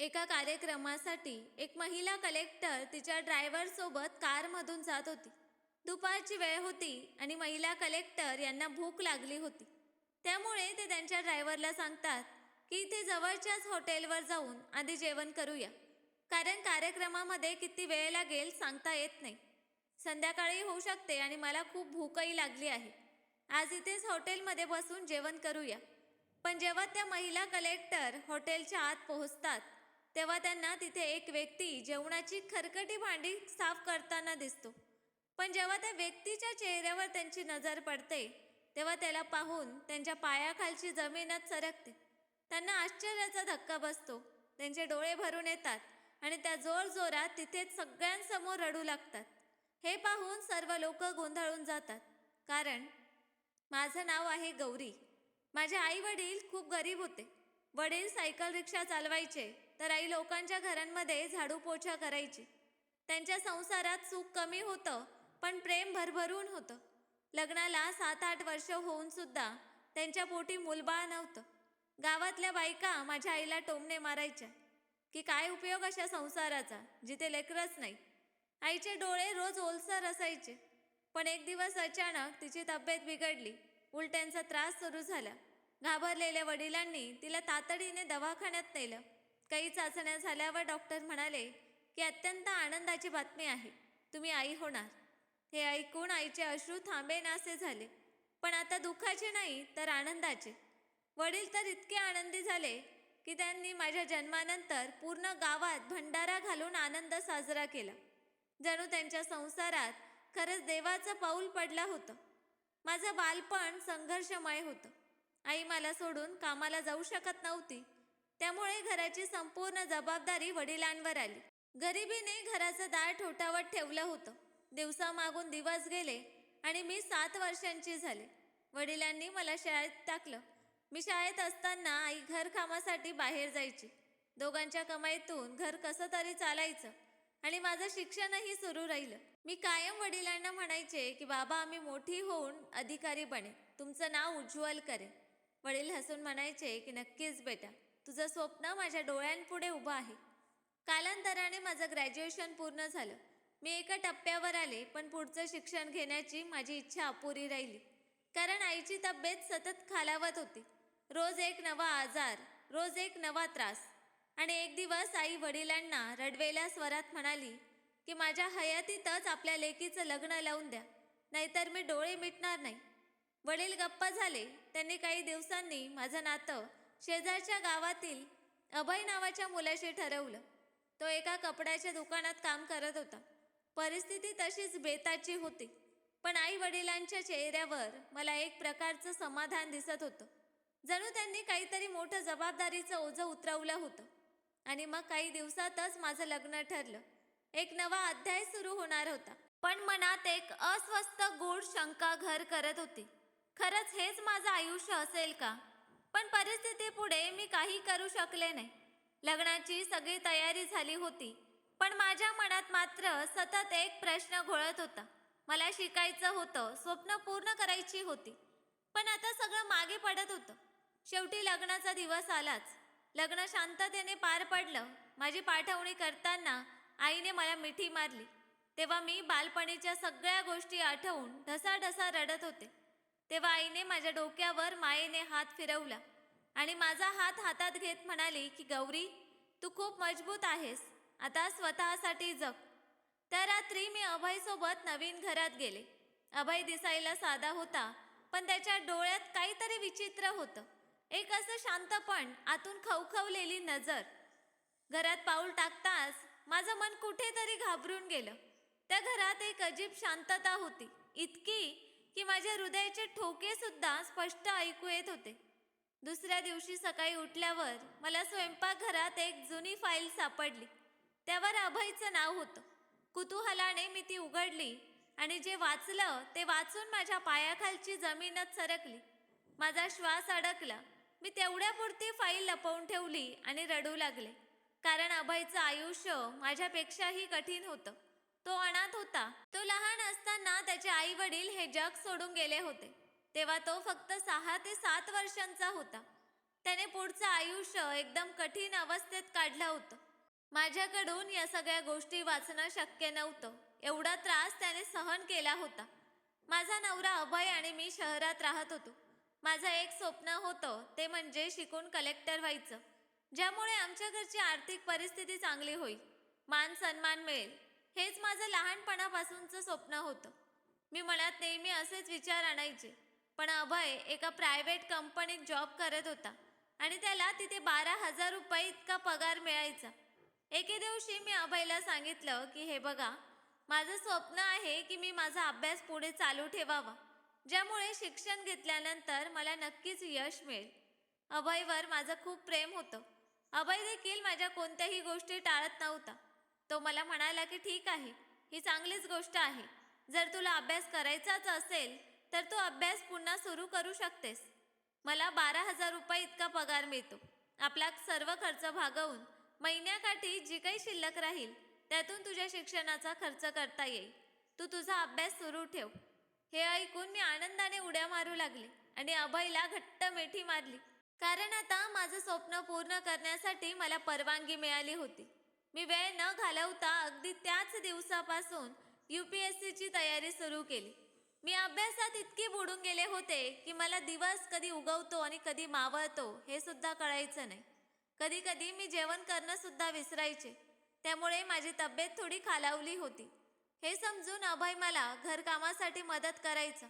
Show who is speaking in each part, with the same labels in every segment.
Speaker 1: एका कार्यक्रमासाठी एक महिला कलेक्टर तिच्या ड्रायव्हरसोबत कारमधून जात होती. दुपारची वेळ होती आणि महिला कलेक्टर यांना भूक लागली होती. त्यामुळे ते त्यांच्या ड्रायव्हरला सांगतात की इथे जवळच्याच हॉटेलवर जाऊन आधी जेवण करूया. कारण कार्यक्रमामध्ये किती वेळ लागेल सांगता येत नाही. संध्याकाळी होऊ शकते आणि मला खूप भूकही लागली आहे. आज इथेच हॉटेलमध्ये बसून जेवण करूया. पण जेव्हा त्या महिला कलेक्टर हॉटेलच्या आत पोहोचतात तेव्हा त्यांना तिथे एक व्यक्ती जेवणाची खरकटी भांडी साफ करताना दिसतो. पण जेव्हा त्या व्यक्तीच्या चेहऱ्यावर त्यांची नजर पडते तेव्हा त्याला पाहून त्यांच्या पायाखालची जमीनच सरकते. त्यांना आश्चर्याचा धक्का बसतो. त्यांचे डोळे भरून येतात आणि त्या जोर जोरात तिथेच सगळ्यांसमोर रडू लागतात. हे पाहून सर्व लोक गोंधळून जातात. कारण माझं नाव आहे गौरी. माझे आई वडील खूप गरीब होते. वडील सायकल रिक्षा चालवायचे. तर आई लोकांच्या घरांमध्ये झाडू पोछा करायची. त्यांच्या संसारात सुख कमी होतं पण प्रेम भरभरून होतं. लग्नाला सात आठ वर्ष होऊन सुद्धा त्यांच्या पोटी मुलबाळ नव्हतं. गावातल्या बायका माझ्या आईला टोमणे मारायच्या. की काय उपयोग अशा संसाराचा जिथे लेकरच नाही? आईचे डोळे रोज ओलसर असायचे. पण एक दिवस अचानक तिची तब्येत बिघडली. उलट्यांचा त्रास सुरू झाला. घाबरलेल्या वडिलांनी तिला तातडीने दवाखान्यात नेलं. काही चाचण्या झाल्यावर डॉक्टर म्हणाले की अत्यंत आनंदाची बातमी आहे. तुम्ही आई होणार. हे ऐकून आईचे अश्रू थांबेनासे झाले. पण आता दुःखाचे नाही तर आनंदाचे. वडील तर इतके आनंदी झाले की त्यांनी माझ्या जन्मानंतर पूर्ण गावात भंडारा घालून आनंद साजरा केला. जणू त्यांच्या संसारात खरंच देवाचं पाऊल पडलं होतं. माझं बालपण संघर्षमय होतं. आई मला सोडून कामाला जाऊ शकत नव्हती. त्यामुळे घराची संपूर्ण जबाबदारी वडिलांवर आली. गरिबीने घराचं दार ठोठावत ठेवलं होतं. दिवसामागून दिवस गेले आणि मी सात वर्षांची झाले. वडिलांनी मला शाळेत टाकलं. मी शाळेत असताना आई घरकामासाठी बाहेर जायची. दोघांच्या कमाईतून घर कसं तरी चालायचं आणि माझं शिक्षणही सुरू राहिलं. मी कायम वडिलांना म्हणायचे की बाबा आम्ही मोठी होऊन अधिकारी बने तुमचं नाव उज्ज्वल करे वडील हसून म्हणायचे की नक्कीच बेटा. तुझं स्वप्न माझ्या डोळ्यांपुढे उभं आहे. कालांतराने माझं ग्रॅज्युएशन पूर्ण झालं. मी एका टप्प्यावर आले पण पुढचं शिक्षण घेण्याची माझी इच्छा अपुरी राहिली. कारण आईची तब्येत सतत खालावत होती. रोज एक नवा आजार रोज एक नवा त्रास. आणि एक दिवस आई वडिलांना रडवेल्या स्वरात म्हणाली की माझ्या हयातीतच आपल्या लेकीचं लग्न लावून द्या. नाहीतर मी डोळे मिटणार नाही. वडील गप्पा झाले त्यांनी काही दिवसांनी माझं नातं शेजारच्या गावातील अभय नावाच्या मुलाशी ठरवलं. तो एका कपड्याच्या दुकानात काम करत होता. परिस्थिती तशीच बेताची होती. पण आई वडिलांच्या चेहऱ्यावर मला एक प्रकारचं समाधान दिसत होतं. जणू त्यांनी काहीतरी मोठं जबाबदारीचं ओझं उतरवलं होतं. आणि मग काही दिवसातच माझं लग्न ठरलं. एक नवा अध्याय सुरू होणार होता. पण मनात एक अस्वस्थ गूढ शंका घर करत होती. खरंच हेच माझं आयुष्य असेल का? पण परिस्थितीपुढे मी काही करू शकले नाही. लग्नाची सगळी तयारी झाली होती पण माझ्या मनात मात्र सतत एक प्रश्न घोळत होता. मला शिकायचं होतं स्वप्न पूर्ण करायची होती पण आता सगळं मागे पडत होतं. शेवटी लग्नाचा दिवस आलाच. लग्न शांततेने पार पडलं. माझी पाठवणी करताना आईने मला मिठी मारली. तेव्हा मी बालपणीच्या सगळ्या गोष्टी आठवून ढसाढसा रडत होते. तेव्हा आईने माझ्या डोक्यावर मायेने हात फिरवला आणि माझा हात हातात घेत म्हणाली की गौरी तू खूप मजबूत आहेस. आता स्वतःसाठी जग. त्या रात्री मी अभयसोबत नवीन घरात गेले. अभय दिसायला साधा होता पण त्याच्या डोळ्यात काहीतरी विचित्र होतं. एक असं शांतपण आतून खवखवलेली नजर. घरात पाऊल टाकताच माझं मन कुठेतरी घाबरून गेलं. त्या घरात एक अजीब शांतता होती. इतकी की माझ्या हृदयाचे ठोके सुद्धा स्पष्ट ऐकू येत होते. दुसऱ्या दिवशी सकाळी उठल्यावर मला स्वयंपाकघरात एक जुनी फाईल सापडली. त्यावर अभयचं नाव होतं. कुतूहलाने मी ती उघडली आणि जे वाचलं ते वाचून माझ्या पायाखालची जमीनच सरकली. माझा श्वास अडकला. मी तेवढ्यापुरती फाईल लपवून ठेवली आणि रडू लागले. कारण अभयचं आयुष्य माझ्यापेक्षाही कठीण होतं. तो अनाथ होता. तो लहान असताना त्याचे आई वडील हे जग सोडून गेले होते. तेव्हा तो फक्त सहा ते सात वर्षांचा होता. त्याने पुढचं आयुष्य एकदम कठीण अवस्थेत काढलं होतं. माझ्याकडून या सगळ्या गोष्टी वाचणं शक्य नव्हतं. एवढा त्रास त्याने सहन केला होता. माझा नवरा अभय आणि मी शहरात राहत होतो. माझं एक स्वप्न होतं ते म्हणजे शिकून कलेक्टर व्हायचं. ज्यामुळे आमच्या घरची आर्थिक परिस्थिती चांगली होईल. मान सन्मान मिळेल. हेच माझं लहानपणापासूनचं स्वप्न होतं. मी मनात नेहमी असेच विचार आणायचे. पण अभय एका प्रायव्हेट कंपनीत जॉब करत होता आणि त्याला तिथे बारा हजार रुपये इतका पगार मिळायचा. एके दिवशी मी अभयला सांगितलं की हे बघा माझं स्वप्न आहे की मी माझा अभ्यास पुढे चालू ठेवावा. ज्यामुळे शिक्षण घेतल्यानंतर मला नक्कीच यश मिळेल. अभयवर माझं खूप प्रेम होतं. अभय देखील माझ्या कोणत्याही गोष्टी टाळत नव्हता. तो मला म्हणाला की ठीक आहे ही चांगलीच गोष्ट आहे. जर तुला अभ्यास करायचाच असेल तर तू अभ्यास पुन्हा सुरू करू शकतेस. मला बारा हजार रुपये इतका पगार मिळतो. आपला सर्व खर्च भागवून महिन्याकाठी जी काही शिल्लक राहील त्यातून तुझ्या शिक्षणाचा खर्च करता येईल. तू तुझा अभ्यास सुरू ठेव. हे ऐकून मी आनंदाने उड्या मारू लागले आणि अभयला घट्ट मिठी मारली. कारण आता माझं स्वप्न पूर्ण करण्यासाठी मला परवानगी मिळाली होती. मी वेळ न घालवता अगदी त्याच दिवसापासून यू पी एस सीची तयारी सुरू केली. मी अभ्यासात इतकी बुडून गेले होते की मला दिवस कधी उगवतो आणि कधी मावळतो हे सुद्धा कळायचं नाही. कधी कधी मी जेवण करणंसुद्धा विसरायचे. त्यामुळे माझी तब्येत थोडी खालावली होती. हे समजून अभय मला घरकामासाठी मदत करायचं.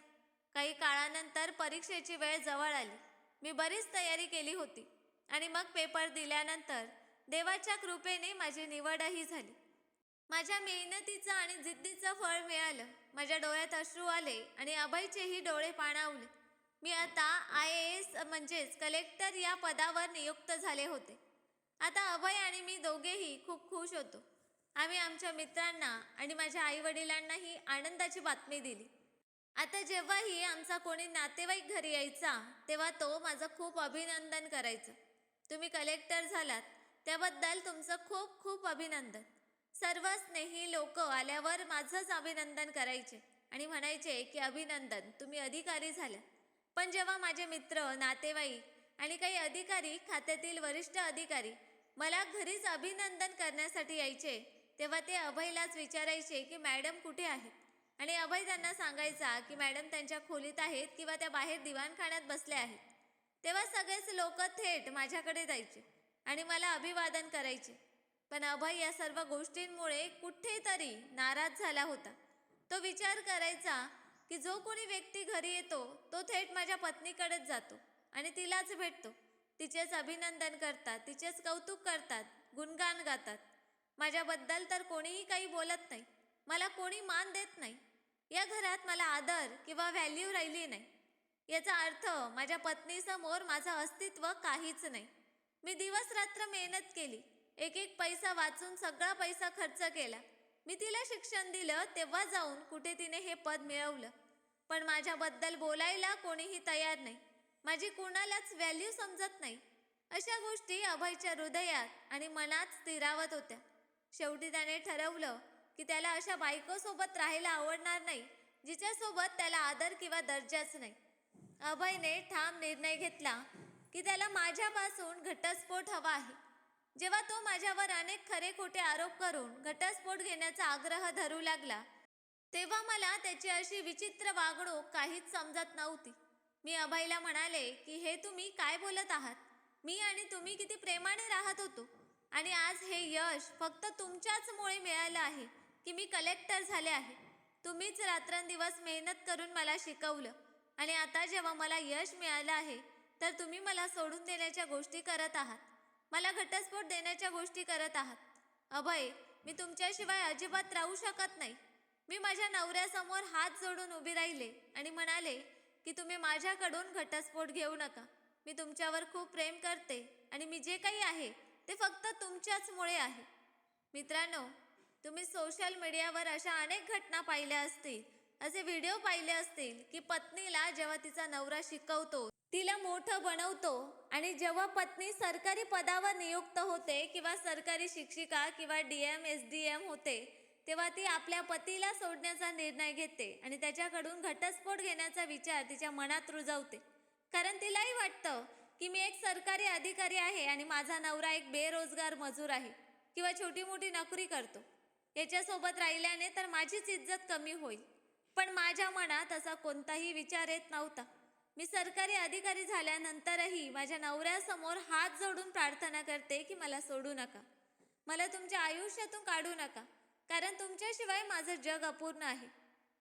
Speaker 1: काही काळानंतर परीक्षेची वेळ जवळ आली. मी बरीच तयारी केली होती आणि मग पेपर दिल्यानंतर देवाच्या कृपेने माझी निवडही झाली. माझ्या मेहनतीचं आणि जिद्दीचं फळ मिळालं. माझ्या डोळ्यात अश्रू आले आणि अभयचेही डोळे पाणावले. मी आता आय ए एस म्हणजेच कलेक्टर या पदावर नियुक्त झाले होते. आता अभय आणि मी दोघेही खूप खुश होतो. आम्ही आमच्या मित्रांना आणि माझ्या आईवडिलांनाही आनंदाची बातमी दिली. आता जेव्हाही आमचा कोणी नातेवाईक घरी यायचा तेव्हा तो माझं खूप अभिनंदन करायचं. तुम्ही कलेक्टर झालात. त्याबद्दल तुमचं खूप खूप अभिनंदन. सर्व स्नेही लोक आल्यावर माझंच अभिनंदन करायचे आणि म्हणायचे की अभिनंदन तुम्ही अधिकारी झाला. पण जेव्हा माझे मित्र नातेवाईक आणि काही अधिकारी खात्यातील वरिष्ठ अधिकारी मला घरीच अभिनंदन करण्यासाठी यायचे तेव्हा ते अभयलाच विचारायचे की मॅडम कुठे आहेत? आणि अभय त्यांना सांगायचा की मॅडम त्यांच्या खोलीत आहेत किंवा त्या बाहेर दिवाणखान्यात बसल्या आहेत. तेव्हा सगळेच लोक थेट माझ्याकडे जायचे. आणि मला अभिवादन करायचे. पण अभय या सर्व गोष्टींमुळे कुठेतरी नाराज झाला होता. तो विचार करायचा की जो कोणी व्यक्ती घरी येतो तो थेट माझ्या पत्नीकडेच जातो आणि तिलाच भेटतो. तिचेच अभिनंदन करतात तिचेच कौतुक करतात गुणगान गातात. माझ्याबद्दल तर कोणीही काही बोलत नाही. मला कोणी मान देत नाही. या घरात मला आदर किंवा व्हॅल्यू राहिली नाही. याचा अर्थ माझ्या पत्नीसमोर माझं अस्तित्व काहीच नाही. मी दिवस रात्र मेहनत केली. एक एक पैसा वाचून सगळा पैसा खर्च केला. मी तिला शिक्षण दिलं तेव्हा जाऊन कुठे तिने हे पद मिळवलं. पण माझ्याबद्दल बोलायला कोणीही तयार नाही. माझी कुणालाच व्हॅल्यू समजत नाही. अशा गोष्टी अभयच्या हृदयात आणि मनात स्थिरावत होत्या. शेवटी त्याने ठरवलं की त्याला अशा बायकोसोबत राहायला आवडणार नाही जिच्यासोबत त्याला आदर किंवा दर्जाच नाही. अभयने ठाम निर्णय घेतला की त्याला माझ्यापासून घटस्फोट हवा आहे. जेव्हा तो माझ्यावर अनेक खरे खोटे आरोप करून घटस्फोट घेण्याचा आग्रह धरू लागला तेव्हा मला त्याची अशी विचित्र वागणूक काहीच समजत नव्हती. मी अभयला म्हणाले की हे तुम्ही काय बोलत आहात? मी आणि तुम्ही किती प्रेमाने राहत होतो. आणि आज हे यश फक्त तुमच्याचमुळे मिळालं आहे की मी कलेक्टर झाले आहे. तुम्हीच रात्रंदिवस मेहनत करून मला शिकवलं. आणि आता जेव्हा मला यश मिळालं आहे तर तुम्ही मला सोडून देण्याच्या गोष्टी करत आहात. मला घटस्फोट देण्याच्या गोष्टी करत आहात. अभय मी तुमच्याशिवाय अजिबात राहू शकत नाही. मी माझ्या नवऱ्यासमोर हात जोडून उभी राहिले आणि म्हणाले की तुम्ही माझ्याकडून घटस्फोट घेऊ नका. मी तुमच्यावर खूप प्रेम करते आणि मी जे काही आहे ते फक्त तुमच्याचमुळे आहे. मित्रांनो तुम्ही सोशल मीडियावर अशा अनेक घटना पाहिल्या असतील असे व्हिडिओ पाहिले असतील की पत्नीला जेव्हा तिचा नवरा शिकवतो तिला मोठं बनवतो आणि जेव्हा पत्नी सरकारी पदावर नियुक्त होते किंवा सरकारी शिक्षिका किंवा D M S D M होते तेव्हा ती आपल्या पतीला सोडण्याचा निर्णय घेते आणि त्याच्याकडून घटस्फोट घेण्याचा विचार तिच्या मनात रुजवते. कारण तिलाही वाटतं की मी एक सरकारी अधिकारी आहे आणि माझा नवरा एक बेरोजगार मजूर आहे किंवा छोटी मोठी नोकरी करतो. याच्यासोबत राहिल्याने तर माझीच इज्जत कमी होईल. पण माझ्या मनात असा कोणताही विचार येत नव्हता. मी सरकारी अधिकारी झाल्यानंतरही माझ्या नवऱ्यासमोर हात जोडून प्रार्थना करते की मला सोडू नका. मला तुमच्या आयुष्यातून काढू नका कारण तुमच्याशिवाय माझं जग अपूर्ण आहे.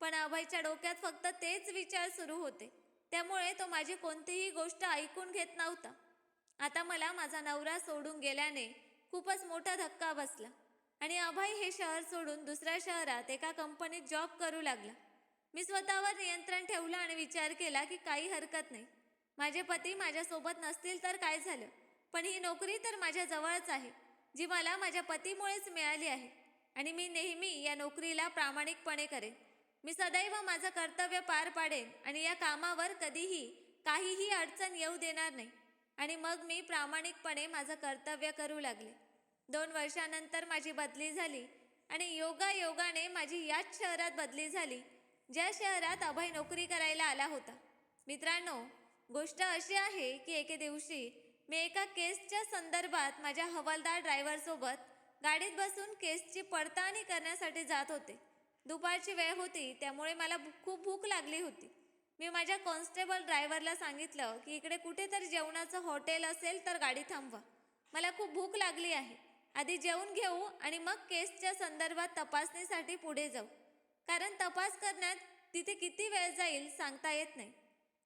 Speaker 1: पण अभयच्या डोक्यात फक्त तेच विचार सुरू होते. त्यामुळे तो माझी कोणतीही गोष्ट ऐकून घेत नव्हता. आता मला माझा नवरा सोडून गेल्याने खूपच मोठा धक्का बसला आणि अभय हे शहर सोडून दुसऱ्या शहरात एका कंपनीत जॉब करू लागला. मी स्वतःवर नियंत्रण ठेवलं आणि विचार केला की काही हरकत नाही. माझे पती माझ्यासोबत नसतील तर काय झालं? पण ही नोकरी तर माझ्याजवळच आहे जी मला माझ्या पतीमुळेच मिळाली आहे आणि मी नेहमी या नोकरीला प्रामाणिकपणे करेन. मी सदैव माझं कर्तव्य पार पाडेन आणि या कामावर कधीही काहीही अडचण येऊ देणार नाही. आणि मग मी प्रामाणिकपणे माझं कर्तव्य करू लागले. दोन वर्षानंतर माझी बदली झाली आणि योगायोगाने माझी याच शहरात बदली झाली. ज्या शहरात अभय नोकरी करायला आला होता. मित्रांनो गोष्ट अशी आहे की एके दिवशी मी एका केसच्या संदर्भात माझ्या हवालदार ड्रायव्हरसोबत गाडीत बसून केसची पडताळणी करण्यासाठी जात होते. दुपारची वेळ होती त्यामुळे मला भू- खूप भूक लागली होती. मी माझ्या कॉन्स्टेबल ड्रायव्हरला सांगितलं की इकडे कुठेतरी जेवणाचं हॉटेल असेल तर गाडी थांबवा. मला खूप भूक लागली आहे. आधी जेवून घेऊ आणि मग केसच्या संदर्भात तपासणीसाठी पुढे जाऊ. कारण तपास करण्यात तिथे किती वेळ जाईल सांगता येत नाही.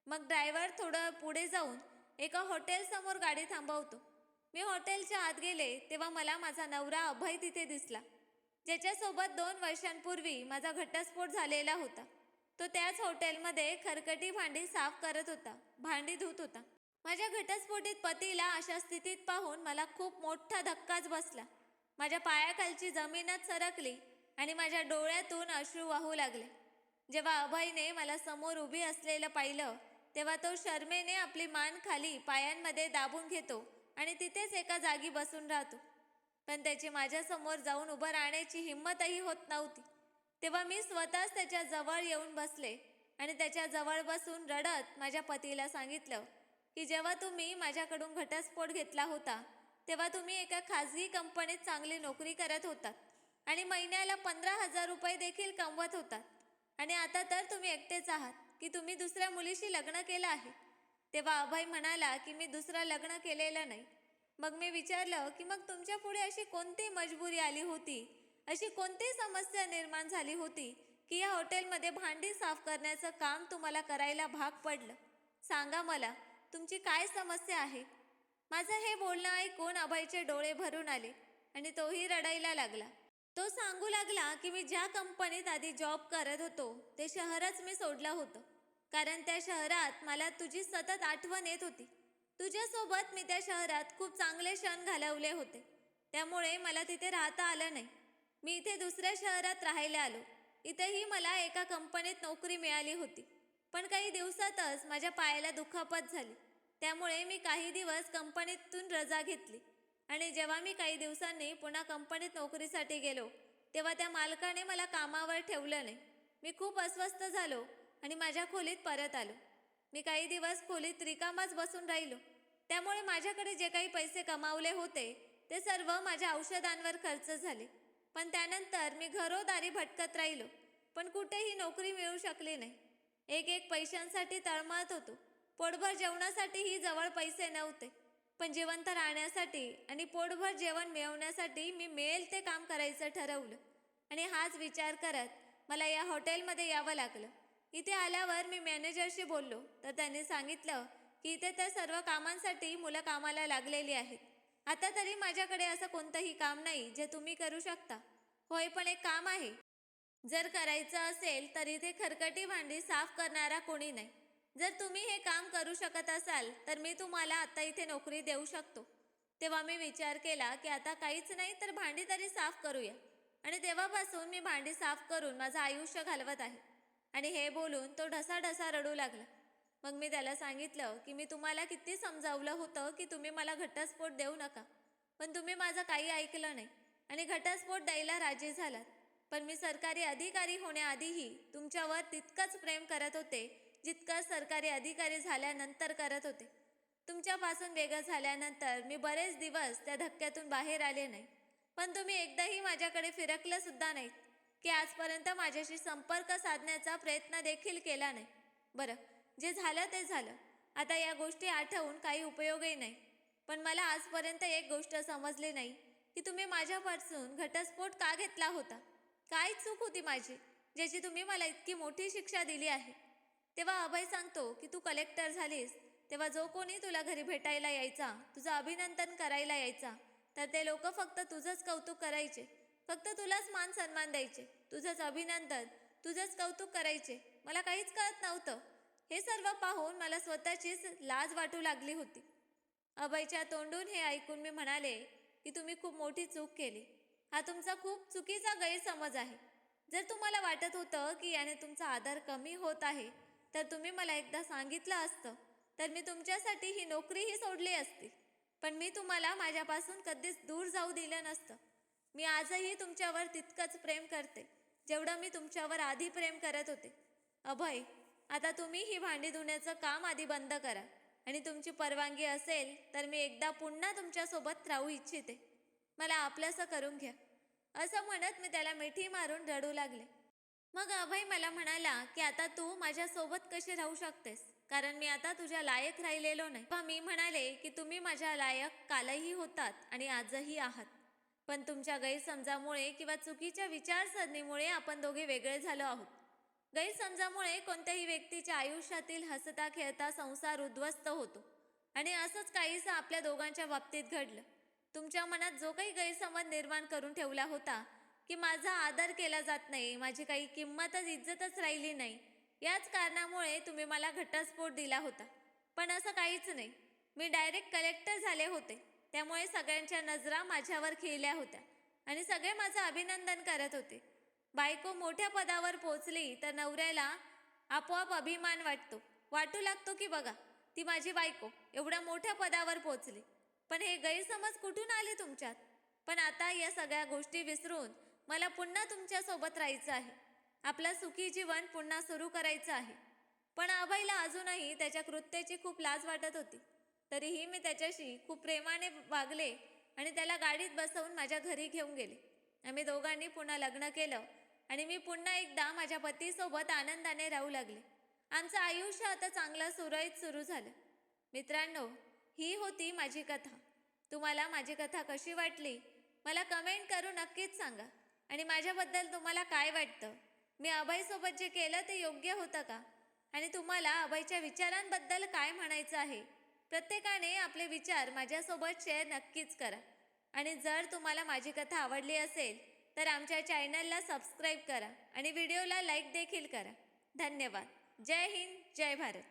Speaker 1: मग ड्रायव्हर थोडं पुढे जाऊन एका हॉटेलसमोर गाडी थांबवतो. मी हॉटेलच्या आत गेले तेव्हा मला माझा नवरा अभय तिथे दिसला. ज्याच्यासोबत दोन वर्षांपूर्वी माझा घटस्फोट झालेला होता. तो त्याच हॉटेलमध्ये खरकटी भांडी साफ करत होता भांडी धुत होता. माझ्या घटस्फोटीत पतीला अशा स्थितीत पाहून मला खूप मोठा धक्काच बसला. माझ्या पायाखालची जमीनच सरकली आणि माझ्या डोळ्यातून अश्रू वाहू लागले. जेव्हा अभयने मला समोर उभी असलेलं पाहिलं तेव्हा तो शर्मेने आपली मान खाली पायांमध्ये दाबून घेतो आणि तिथेच एका जागी बसून राहतो. पण त्याची माझ्यासमोर जाऊन उभं राहण्याची हिंमतही होत नव्हती. तेव्हा मी स्वतःच त्याच्याजवळ येऊन बसले आणि त्याच्याजवळ बसून रडत माझ्या पतीला सांगितलं की जेव्हा तुम्ही माझ्याकडून घटस्फोट घेतला होता तेव्हा तुम्ही एका खाजगी कंपनीत चांगली नोकरी करत होतात. आणि महिन्याला पंधरा हजार रुपये देखील कमवत होतात. आणि आता तर तुम्ही एकटेच आहात की तुम्ही दुसऱ्या मुलीशी लग्न केलं आहे. तेव्हा अभय म्हणाला की मी दुसरं लग्न केलेलं नाही. मग मी विचारलं की मग तुमच्यापुढे अशी कोणती मजबुरी आली होती? अशी कोणती समस्या निर्माण झाली होती? की या हॉटेलमध्ये भांडी साफ करण्याचं काम तुम्हाला करायला भाग पडलं? सांगा मला तुमची काय समस्या आहे? माझं हे बोलणं ऐकून अभयचे डोळे भरून आले आणि तोही रडायला लागला. तो सांगू लागला की मी ज्या कंपनीत आधी जॉब करत होतो ते शहरच मी सोडलं होतं. कारण त्या शहरात मला तुझी सतत आठवण येत होती. तुझ्यासोबत मी त्या शहरात खूप चांगले क्षण घालवले होते. त्यामुळे मला तिथे राहता आलं नाही. मी इथे दुसऱ्या शहरात राहायला आलो. इथेही मला एका कंपनीत नोकरी मिळाली होती. पण काही दिवसातच माझ्या पायाला दुखापत झाली. त्यामुळे मी काही दिवस कंपनीतून रजा घेतली. आणि जेव्हा मी काही दिवसांनी पुन्हा कंपनीत नोकरीसाठी गेलो तेव्हा त्या मालकाने मला कामावर ठेवलं नाही. मी खूप अस्वस्थ झालो आणि माझ्या खोलीत परत आलो. मी काही दिवस खोलीत रिकामाच बसून राहिलो. त्यामुळे माझ्याकडे जे काही पैसे कमावले होते ते सर्व माझ्या औषधांवर खर्च झाले. पण त्यानंतर मी घरोदारी भटकत राहिलो. पण कुठेही नोकरी मिळू शकली नाही. एक एक पैशांसाठी तळमळत होतो. पोटभर जेवणासाठीही जवळ पैसे नव्हते. पण जिवंत राहण्यासाठी आणि पोटभर जेवण मिळवण्यासाठी मी मिळेल ते काम करायचं ठरवलं. आणि हाच विचार करत मला या हॉटेलमध्ये यावं लागलं. इथे आल्यावर मी मॅनेजरशी बोललो. तर त्यांनी सांगितलं की इथे त्या सर्व कामांसाठी मुलं कामाला लागलेली आहेत. आता तरी माझ्याकडे असं कोणतंही काम नाही जे तुम्ही करू शकता. होय पण एक काम आहे. जर करायचं असेल तर इथे खरकटी भांडी साफ करणारा कोणी नाही. जर तुम्ही हे काम करू शकत असाल तर मी तुम्हाला आता इथे नोकरी देऊ शकतो. तेव्हा मी विचार केला की आता काहीच नाही तर भांडी तरी साफ करूया. आणि तेव्हापासून मी भांडी साफ करून माझं आयुष्य घालवत आहे. आणि हे बोलून तो ढसाढसा रडू लागला. मग मी त्याला सांगितलं की मी तुम्हाला किती समजावलं होतं की तुम्ही मला घटस्फोट देऊ नका. पण तुम्ही माझं काही ऐकलं नाही. आणि घटस्फोट द्यायला राजी झालात. पण मी सरकारी अधिकारी होण्याआधीही तुमच्यावर तितकंच प्रेम करत होते जितकं सरकारी अधिकारी झाल्यानंतर करत होते. तुमच्यापासून वेगळं झाल्यानंतर मी बरेच दिवस त्या धक्क्यातून बाहेर आले नाही. पण तुम्ही एकदाही माझ्याकडे फिरकलं सुद्धा की आजपर्यंत माझ्याशी संपर्क साधण्याचा प्रयत्न देखील केला नाही. बरं जे झालं ते झालं. आता या गोष्टी आठवून काही उपयोगही नाही. पण मला आजपर्यंत एक गोष्ट समजली नाही की तुम्ही माझ्यापासून घटस्फोट का घेतला होता? काय चूक होती माझी ज्याची तुम्ही मला इतकी मोठी शिक्षा दिली आहे? तेव्हा अभय सांगतो की तू कलेक्टर झालीस. तेव्हा जो कोणी तुला घरी भेटायला यायचा तुझं अभिनंदन करायला यायचा तर ते लोक फक्त तुझंच कौतुक करायचे. फक्त तुलाच मान सन्मान द्यायचे. तुझंच अभिनंदन तुझंच कौतुक करायचे. मला काहीच कळत नव्हतं. हे सर्व पाहून मला स्वतःचीच लाज वाटू लागली होती. अभयच्या तोंडून हे ऐकून मी म्हणाले की तुम्ही खूप मोठी चूक केली. हा तुमचा खूप चुकीचा गैरसमज आहे. जर तुम्हाला वाटत होतं की याने तुमचा आदर कमी होत आहे तर तुम्ही मला एकदा सांगितलं असतं तर मी तुमच्यासाठी ही नोकरीही सोडली असती. पण मी तुम्हाला माझ्यापासून कधीच दूर जाऊ दिलं नसतं. मी आजही तुमच्यावर तितकंच प्रेम करते जेवढं मी तुमच्यावर आधी प्रेम करत होते. अभय आता तुम्ही ही भांडी धुण्याचं काम आधी बंद करा. आणि तुमची परवानगी असेल तर मी एकदा पुन्हा तुमच्यासोबत राहू इच्छिते. मला आपलंसं करून घ्या. असं म्हणत मी त्याला मिठी मारून रडू लागले. मग अभय मला म्हणाला की आता तू माझ्यासोबत कशी राहू शकतेस? कारण मी आता तुझ्या लायक राहिलेलो नाही. पण मी म्हणाले की तुम्ही माझ्या लायक कालही होतात आणि आजही आहात. पण तुमच्या गैरसमजामुळे किंवा चुकीच्या विचारसरणीमुळे आपण दोघे वेगळे झालो आहोत. गैरसमजामुळे कोणत्याही व्यक्तीच्या आयुष्यातील हसता खेळता संसार उद्ध्वस्त होतो. आणि असंच काहीसं आपल्या दोघांच्या बाबतीत घडलं. तुमच्या मनात जो काही गैरसमज निर्माण करून ठेवला होता की माझा आदर केला जात नाही माझी काही किंमतच इज्जतच राहिली नाही. याच कारणामुळे तुम्ही मला घटस्फोट दिला होता. पण असं काहीच नाही. मी डायरेक्ट कलेक्टर झाले होते. त्यामुळे सगळ्यांच्या नजरा माझ्यावर खिळल्या होत्या आणि सगळे माझं अभिनंदन करत होते. बायको मोठ्या पदावर पोचली तर नवऱ्याला आपोआप अभिमान वाटतो. वाटू लागतो की बघा ती माझी बायको एवढ्या मोठ्या पदावर पोचली पण हे गैरसमज कुठून आले तुमच्यात? पण आता या सगळ्या गोष्टी विसरून मला पुन्हा तुमच्यासोबत राहायचं आहे. आपलं सुखी जीवन पुन्हा सुरू करायचं आहे. पण अभयला अजूनही त्याच्या कृत्याची खूप लाज वाटत होती. तरीही मी त्याच्याशी खूप प्रेमाने वागले आणि त्याला गाडीत बसवून माझ्या घरी घेऊन गेले. आम्ही दोघांनी पुन्हा लग्न केलं आणि मी पुन्हा एकदा माझ्या पतीसोबत आनंदाने राहू लागले. आमचं आयुष्य आता चांगलं सुरळीत सुरू झालं. मित्रांनो ही होती माझी कथा. तुम्हाला माझी कथा कशी वाटली? मला कमेंट करून नक्कीच सांगा. आणि माझ्याबद्दल तुम्हाला काय वाटतं? मी अभयसोबत जे केलं ते योग्य होतं का? आणि तुम्हाला अभयच्या विचारांबद्दल काय म्हणायचं आहे? प्रत्येकाने आपले विचार माझ्यासोबत शेअर नक्कीच करा. आणि जर तुम्हाला माझी कथा आवडली असेल तर आमच्या चॅनलला सबस्क्राईब करा आणि व्हिडिओला लाईक देखील करा. धन्यवाद. जय हिंद जय भारत.